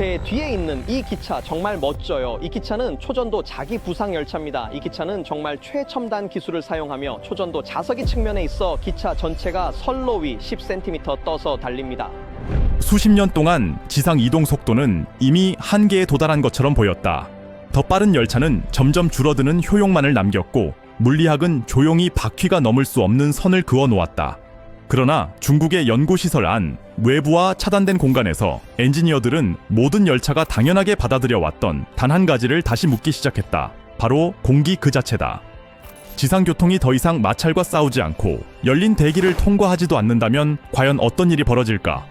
제 뒤에 있는 이 기차 정말 멋져요. 이 기차는 초전도 자기 부상 열차입니다. 이 기차는 정말 최첨단 기술을 사용하며 초전도 자석이 측면에 있어 기차 전체가 선로 위 10cm 떠서 달립니다. 수십 년 동안 지상 이동 속도는 이미 한계에 도달한 것처럼 보였다. 더 빠른 열차는 점점 줄어드는 효용만을 남겼고 물리학은 조용히 바퀴가 넘을 수 없는 선을 그어 놓았다. 그러나 중국의 연구시설 안 외부와 차단된 공간에서 엔지니어들은 모든 열차가 당연하게 받아들여 왔던 단 한 가지를 다시 묻기 시작했다. 바로 공기 그 자체다. 지상 교통이 더 이상 마찰과 싸우지 않고 열린 대기를 통과하지도 않는다면 과연 어떤 일이 벌어질까?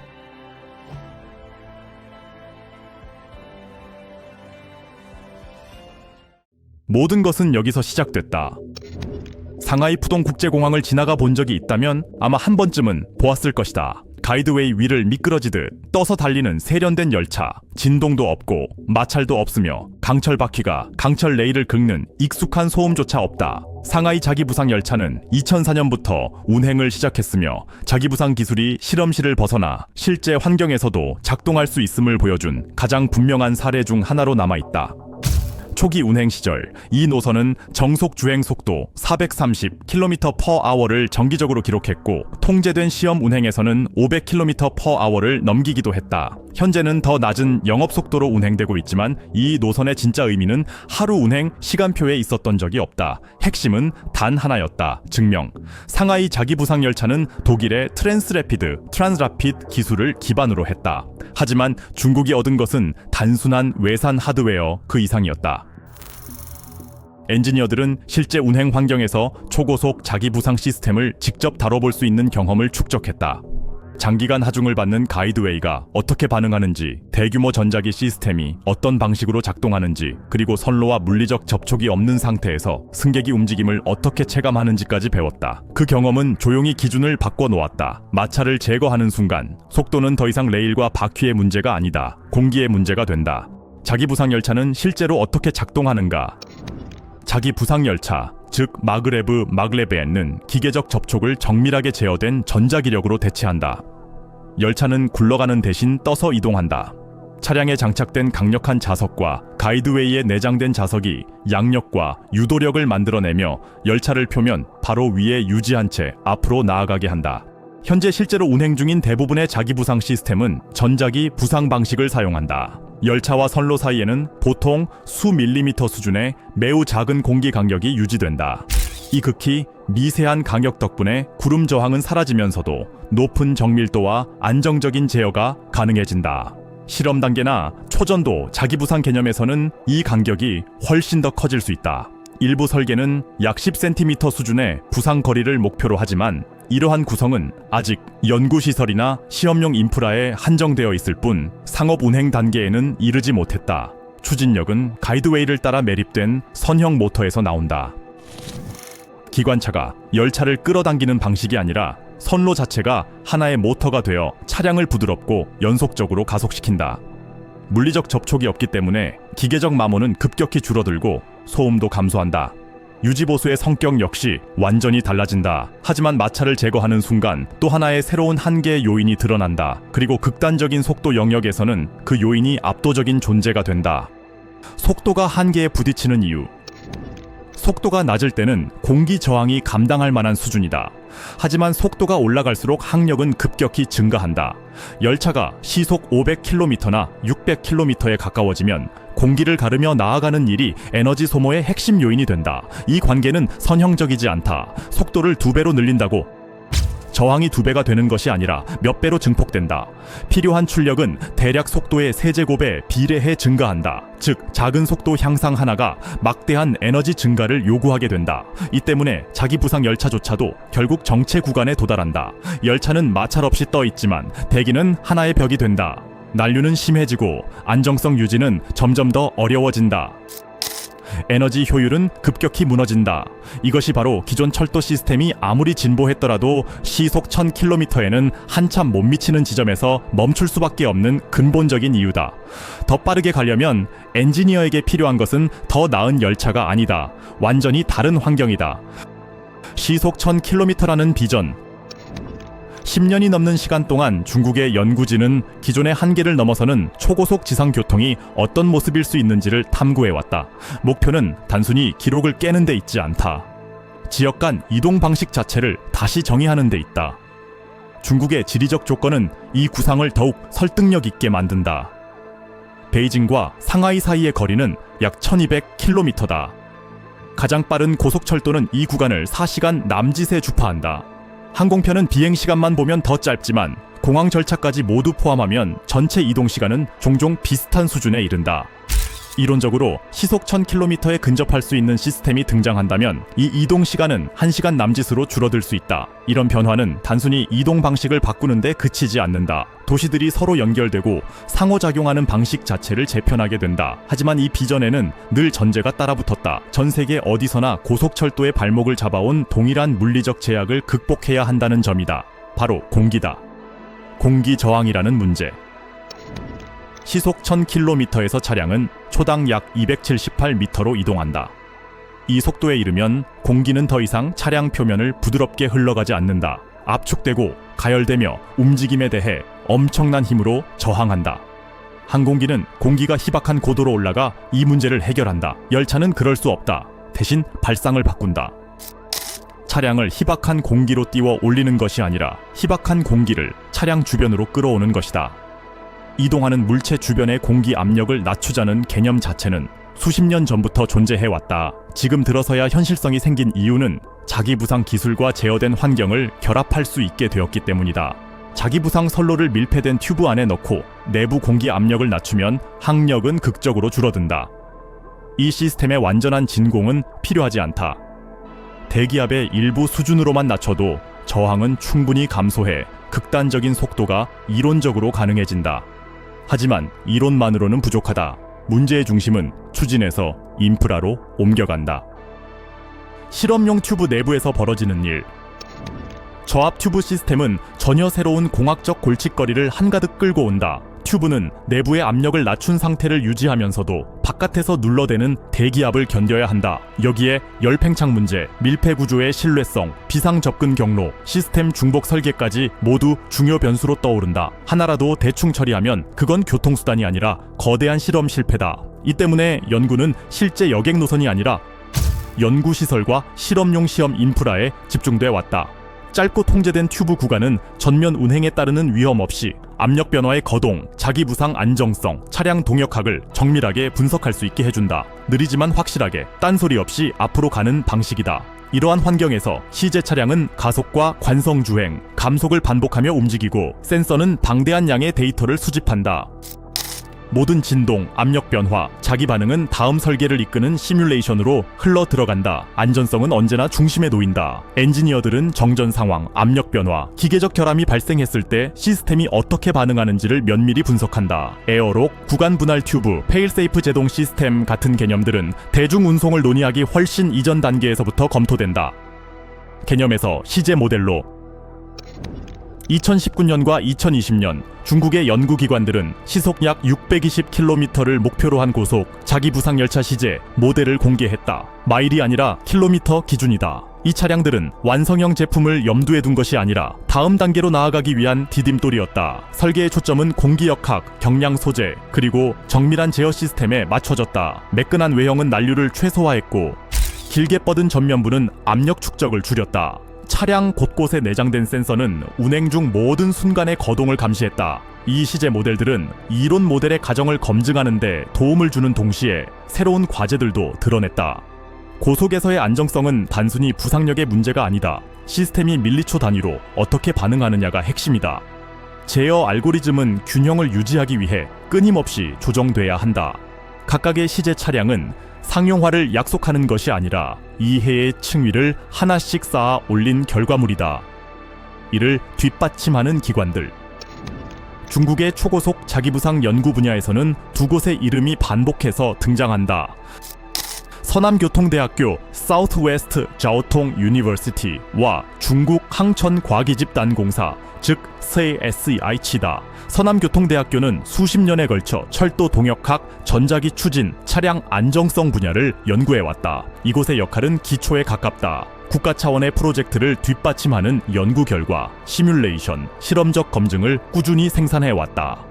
모든 것은 여기서 시작됐다. 상하이 푸동 국제공항을 지나가 본 적이 있다면 아마 한 번쯤은 보았을 것이다. 가이드웨이 위를 미끄러지듯 떠서 달리는 세련된 열차, 진동도 없고 마찰도 없으며 강철 바퀴가 강철 레일을 긁는 익숙한 소음조차 없다. 상하이 자기부상 열차는 2004년부터 운행을 시작했으며 자기부상 기술이 실험실을 벗어나 실제 환경에서도 작동할 수 있음을 보여준 가장 분명한 사례 중 하나로 남아있다. 초기 운행 시절 이 노선은 정속 주행 속도 430km/h를 정기적으로 기록했고 통제된 시험 운행에서는 500km/h를 넘기기도 했다. 현재는 더 낮은 영업 속도로 운행되고 있지만 이 노선의 진짜 의미는 하루 운행 시간표에 있었던 적이 없다. 핵심은 단 하나였다. 증명. 상하이 자기부상 열차는 독일의 트랜스래피드, 트란스라피드 기술을 기반으로 했다. 하지만 중국이 얻은 것은 단순한 외산 하드웨어 그 이상이었다. 엔지니어들은 실제 운행 환경에서 초고속 자기 부상 시스템을 직접 다뤄볼 수 있는 경험을 축적했다. 장기간 하중을 받는 가이드웨이가 어떻게 반응하는지, 대규모 전자기 시스템이 어떤 방식으로 작동하는지, 그리고 선로와 물리적 접촉이 없는 상태에서 승객이 움직임을 어떻게 체감하는지까지 배웠다. 그 경험은 조용히 기준을 바꿔 놓았다. 마찰을 제거하는 순간, 속도는 더 이상 레일과 바퀴의 문제가 아니다. 공기의 문제가 된다. 자기 부상 열차는 실제로 어떻게 작동하는가? 자기 부상 열차, 즉 마그레브 마글레베는 기계적 접촉을 정밀하게 제어된 전자기력으로 대체한다. 열차는 굴러가는 대신 떠서 이동한다. 차량에 장착된 강력한 자석과 가이드웨이에 내장된 자석이 양력과 유도력을 만들어내며 열차를 표면 바로 위에 유지한 채 앞으로 나아가게 한다. 현재 실제로 운행 중인 대부분의 자기 부상 시스템은 전자기 부상 방식을 사용한다. 열차와 선로 사이에는 보통 수 밀리미터 수준의 매우 작은 공기 간격이 유지된다. 이 극히 미세한 간격 덕분에 구름 저항은 사라지면서도 높은 정밀도와 안정적인 제어가 가능해진다. 실험 단계나 초전도 자기 부상 개념에서는 이 간격이 훨씬 더 커질 수 있다. 일부 설계는 약 10cm 수준의 부상 거리를 목표로 하지만 이러한 구성은 아직 연구시설이나 시험용 인프라에 한정되어 있을 뿐 상업 운행 단계에는 이르지 못했다. 추진력은 가이드웨이를 따라 매립된 선형 모터에서 나온다. 기관차가 열차를 끌어당기는 방식이 아니라 선로 자체가 하나의 모터가 되어 차량을 부드럽고 연속적으로 가속시킨다. 물리적 접촉이 없기 때문에 기계적 마모는 급격히 줄어들고 소음도 감소한다. 유지보수의 성격 역시 완전히 달라진다. 하지만 마찰을 제거하는 순간 또 하나의 새로운 한계의 요인이 드러난다. 그리고 극단적인 속도 영역에서는 그 요인이 압도적인 존재가 된다. 속도가 한계에 부딪히는 이유. 속도가 낮을 때는 공기 저항이 감당할 만한 수준이다. 하지만 속도가 올라갈수록 항력은 급격히 증가한다. 열차가 시속 500km나 600km에 가까워지면 공기를 가르며 나아가는 일이 에너지 소모의 핵심 요인이 된다. 이 관계는 선형적이지 않다. 속도를 두 배로 늘린다고 저항이 두 배가 되는 것이 아니라 몇 배로 증폭된다. 필요한 출력은 대략 속도의 세제곱에 비례해 증가한다. 즉, 작은 속도 향상 하나가 막대한 에너지 증가를 요구하게 된다. 이 때문에 자기 부상 열차조차도 결국 정체 구간에 도달한다. 열차는 마찰 없이 떠 있지만 대기는 하나의 벽이 된다. 난류는 심해지고 안정성 유지는 점점 더 어려워진다. 에너지 효율은 급격히 무너진다. 이것이 바로 기존 철도 시스템이 아무리 진보했더라도 시속 1000km에는 한참 못 미치는 지점에서 멈출 수밖에 없는 근본적인 이유다. 더 빠르게 가려면 엔지니어에게 필요한 것은 더 나은 열차가 아니다. 완전히 다른 환경이다. 시속 1000km라는 비전. 10년이 넘는 시간 동안 중국의 연구진은 기존의 한계를 넘어서는 초고속 지상 교통이 어떤 모습일 수 있는지를 탐구해 왔다. 목표는 단순히 기록을 깨는 데 있지 않다. 지역 간 이동 방식 자체를 다시 정의하는 데 있다. 중국의 지리적 조건은 이 구상을 더욱 설득력 있게 만든다. 베이징과 상하이 사이의 거리는 약 1200km다. 가장 빠른 고속철도는 이 구간을 4시간 남짓에 주파한다. 항공편은 비행 시간만 보면 더 짧지만 공항 절차까지 모두 포함하면 전체 이동 시간은 종종 비슷한 수준에 이른다. 이론적으로 시속 1000km에 근접할 수 있는 시스템이 등장한다면 이 이동 시간은 1시간 남짓으로 줄어들 수 있다. 이런 변화는 단순히 이동 방식을 바꾸는데 그치지 않는다. 도시들이 서로 연결되고 상호작용하는 방식 자체를 재편하게 된다. 하지만 이 비전에는 늘 전제가 따라붙었다. 전 세계 어디서나 고속철도의 발목을 잡아온 동일한 물리적 제약을 극복해야 한다는 점이다. 바로 공기다. 공기 저항이라는 문제. 시속 1000km에서 차량은 초당 약 278m로 이동한다. 이 속도에 이르면 공기는 더 이상 차량 표면을 부드럽게 흘러가지 않는다. 압축되고 가열되며 움직임에 대해 엄청난 힘으로 저항한다. 항공기는 공기가 희박한 고도로 올라가 이 문제를 해결한다. 열차는 그럴 수 없다. 대신 발상을 바꾼다. 차량을 희박한 공기로 띄워 올리는 것이 아니라 희박한 공기를 차량 주변으로 끌어오는 것이다. 이동하는 물체 주변의 공기 압력을 낮추자는 개념 자체는 수십 년 전부터 존재해 왔다. 지금 들어서야 현실성이 생긴 이유는 자기 부상 기술과 제어된 환경을 결합할 수 있게 되었기 때문이다. 자기 부상 선로를 밀폐된 튜브 안에 넣고 내부 공기 압력을 낮추면 항력은 극적으로 줄어든다. 이 시스템의 완전한 진공은 필요하지 않다. 대기압의 일부 수준으로만 낮춰도 저항은 충분히 감소해 극단적인 속도가 이론적으로 가능해진다. 하지만 이론만으로는 부족하다. 문제의 중심은 추진에서 인프라로 옮겨간다. 실험용 튜브 내부에서 벌어지는 일. 저압 튜브 시스템은 전혀 새로운 공학적 골칫거리를 한가득 끌고 온다. 튜브는 내부의 압력을 낮춘 상태를 유지하면서도 바깥에서 눌러대는 대기압을 견뎌야 한다. 여기에 열팽창 문제, 밀폐 구조의 신뢰성, 비상 접근 경로, 시스템 중복 설계까지 모두 중요 변수로 떠오른다. 하나라도 대충 처리하면 그건 교통수단이 아니라 거대한 실험 실패다. 이 때문에 연구는 실제 여객 노선이 아니라 연구 시설과 실험용 시험 인프라에 집중돼 왔다. 짧고 통제된 튜브 구간은 전면 운행에 따르는 위험 없이 압력 변화의 거동, 자기 부상 안정성, 차량 동역학을 정밀하게 분석할 수 있게 해준다. 느리지만 확실하게 딴소리 없이 앞으로 가는 방식이다. 이러한 환경에서 시제 차량은 가속과 관성 주행, 감속을 반복하며 움직이고 센서는 방대한 양의 데이터를 수집한다. 모든 진동, 압력 변화, 자기 반응은 다음 설계를 이끄는 시뮬레이션으로 흘러 들어간다. 안전성은 언제나 중심에 놓인다. 엔지니어들은 정전 상황, 압력 변화, 기계적 결함이 발생했을 때 시스템이 어떻게 반응하는지를 면밀히 분석한다. 에어록, 구간 분할 튜브, 페일세이프 제동 시스템 같은 개념들은 대중 운송을 논의하기 훨씬 이전 단계에서부터 검토된다. 개념에서 시제 모델로 2019년과 2020년 중국의 연구기관들은 시속 약 620km를 목표로 한 고속 자기 부상 열차 시제 모델을 공개했다. 마일이 아니라 킬로미터 기준이다. 이 차량들은 완성형 제품을 염두에 둔 것이 아니라 다음 단계로 나아가기 위한 디딤돌이었다. 설계의 초점은 공기 역학, 경량 소재, 그리고 정밀한 제어 시스템에 맞춰졌다. 매끈한 외형은 난류를 최소화했고 길게 뻗은 전면부는 압력 축적을 줄였다. 차량 곳곳에 내장된 센서는 운행 중 모든 순간의 거동을 감시했다. 이 시제 모델들은 이론 모델의 가정을 검증하는데 도움을 주는 동시에 새로운 과제들도 드러냈다. 고속에서의 안정성은 단순히 부상력의 문제가 아니다. 시스템이 밀리초 단위로 어떻게 반응하느냐가 핵심이다. 제어 알고리즘은 균형을 유지하기 위해 끊임없이 조정돼야 한다. 각각의 시제 차량은 상용화를 약속하는 것이 아니라 이해의 층위를 하나씩 쌓아 올린 결과물이다. 이를 뒷받침하는 기관들. 중국의 초고속 자기부상 연구 분야에서는 두 곳의 이름이 반복해서 등장한다. 서남교통대학교 사우스웨스트 자오통 유니버시티와 중국 항천과기집단공사 즉 CSI치다. 서남교통대학교는 수십 년에 걸쳐 철도 동역학, 전자기 추진, 차량 안정성 분야를 연구해 왔다. 이곳의 역할은 기초에 가깝다. 국가 차원의 프로젝트를 뒷받침하는 연구 결과, 시뮬레이션, 실험적 검증을 꾸준히 생산해 왔다.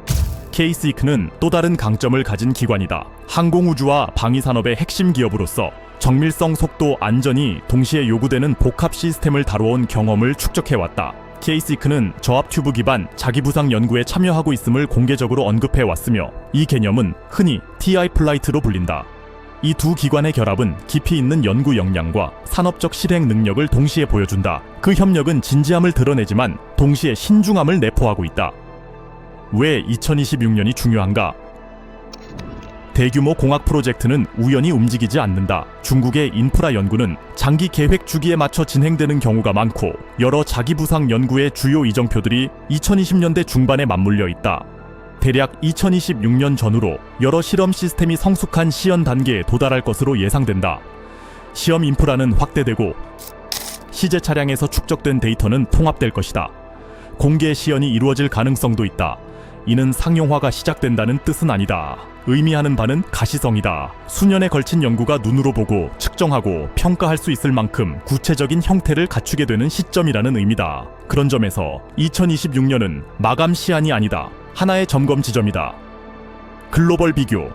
케이스이크는 또 다른 강점을 가진 기관이다. 항공우주와 방위산업의 핵심 기업으로서 정밀성, 속도, 안전이 동시에 요구되는 복합 시스템을 다뤄온 경험을 축적해왔다. 케이스이크는 저압 튜브 기반 자기 부상 연구에 참여하고 있음을 공개적으로 언급해 왔으며 이 개념은 흔히 TI 플라이트로 불린다. 이 두 기관의 결합은 깊이 있는 연구 역량과 산업적 실행 능력을 동시에 보여준다. 그 협력은 진지함을 드러내지만 동시에 신중함을 내포하고 있다. 왜 2026년이 중요한가? 대규모 공학 프로젝트는 우연히 움직이지 않는다. 중국의 인프라 연구는 장기 계획 주기에 맞춰 진행되는 경우가 많고 여러 자기 부상 연구의 주요 이정표들이 2020년대 중반에 맞물려 있다. 대략 2026년 전후로 여러 실험 시스템이 성숙한 시연 단계에 도달할 것으로 예상된다. 시험 인프라는 확대되고 시제 차량에서 축적된 데이터는 통합될 것이다. 공개 시연이 이루어질 가능성도 있다. 이는 상용화가 시작된다는 뜻은 아니다. 의미하는 바는 가시성이다. 수년에 걸친 연구가 눈으로 보고 측정하고 평가할 수 있을 만큼 구체적인 형태를 갖추게 되는 시점이라는 의미다. 그런 점에서 2026년은 마감 시한이 아니다. 하나의 점검 지점이다. 글로벌 비교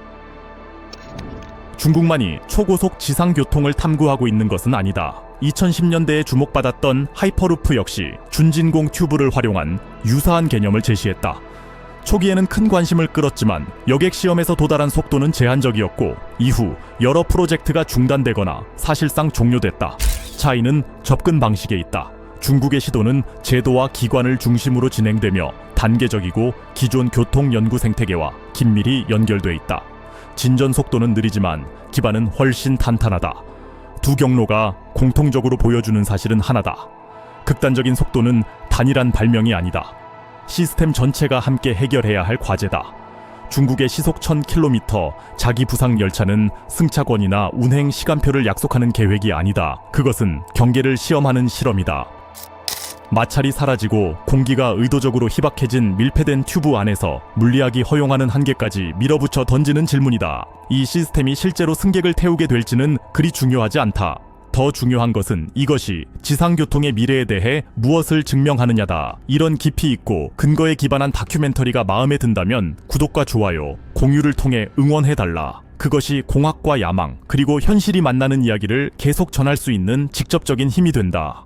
중국만이 초고속 지상교통을 탐구하고 있는 것은 아니다. 2010년대에 주목받았던 하이퍼루프 역시 준진공 튜브를 활용한 유사한 개념을 제시했다. 초기에는 큰 관심을 끌었지만 여객 시험에서 도달한 속도는 제한적이었고 이후 여러 프로젝트가 중단되거나 사실상 종료됐다. 차이는 접근 방식에 있다. 중국의 시도는 제도와 기관을 중심으로 진행되며 단계적이고 기존 교통 연구 생태계와 긴밀히 연결돼 있다. 진전 속도는 느리지만 기반은 훨씬 탄탄하다. 두 경로가 공통적으로 보여주는 사실은 하나다. 극단적인 속도는 단일한 발명이 아니다. 시스템 전체가 함께 해결해야 할 과제다. 중국의 시속 1000km 자기 부상 열차는 승차권이나 운행 시간표를 약속하는 계획이 아니다. 그것은 경계를 시험하는 실험이다. 마찰이 사라지고 공기가 의도적으로 희박해진 밀폐된 튜브 안에서 물리학이 허용하는 한계까지 밀어붙여 던지는 질문이다. 이 시스템이 실제로 승객을 태우게 될지는 그리 중요하지 않다. 더 중요한 것은 이것이 지상교통의 미래에 대해 무엇을 증명하느냐다. 이런 깊이 있고 근거에 기반한 다큐멘터리가 마음에 든다면 구독과 좋아요, 공유를 통해 응원해달라. 그것이 공학과 야망, 그리고 현실이 만나는 이야기를 계속 전할 수 있는 직접적인 힘이 된다.